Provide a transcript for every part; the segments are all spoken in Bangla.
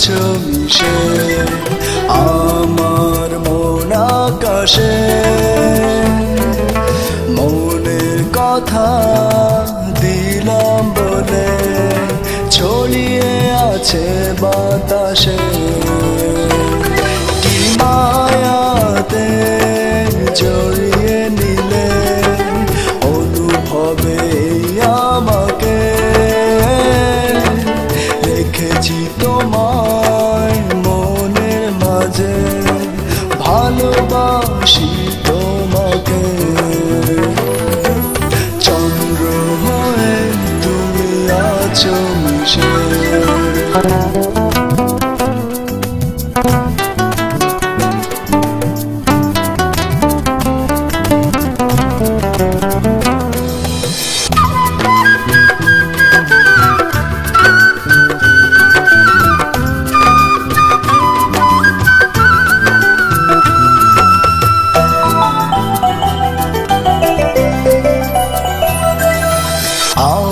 Thương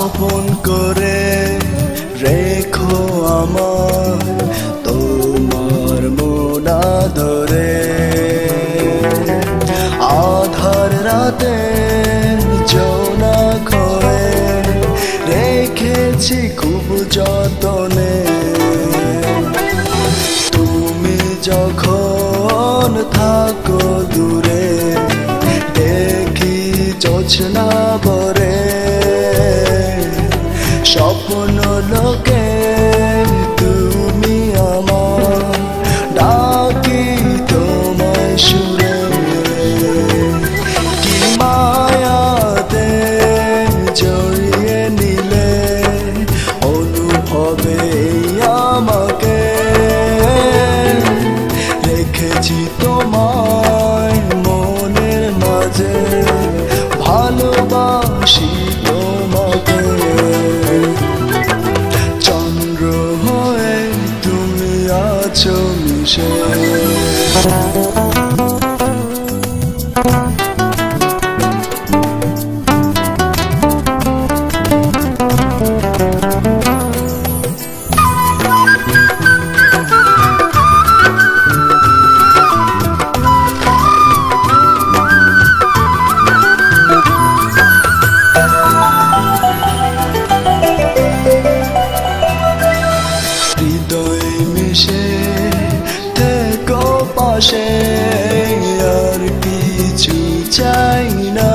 আপন করে রেখো আমার তোমার মোনা ধরে আধার রাতে জনা করে রেখেছি খুব যতনে। রেখেছি তোমায় মনের মাঝে ভালোবাসি তোমাকে। চন্দ্র হয়ে তুমি আছো মিশে। ভালোবাসে আর কিছু চাই না।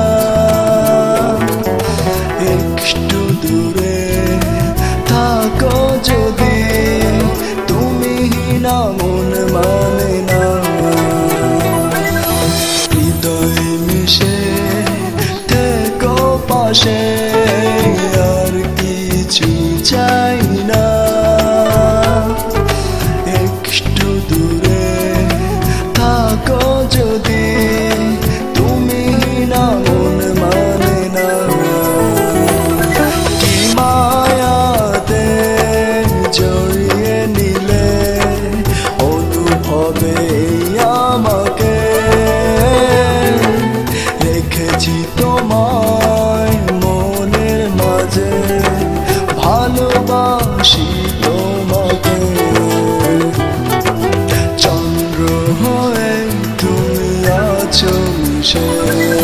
একটু দূরে 谁？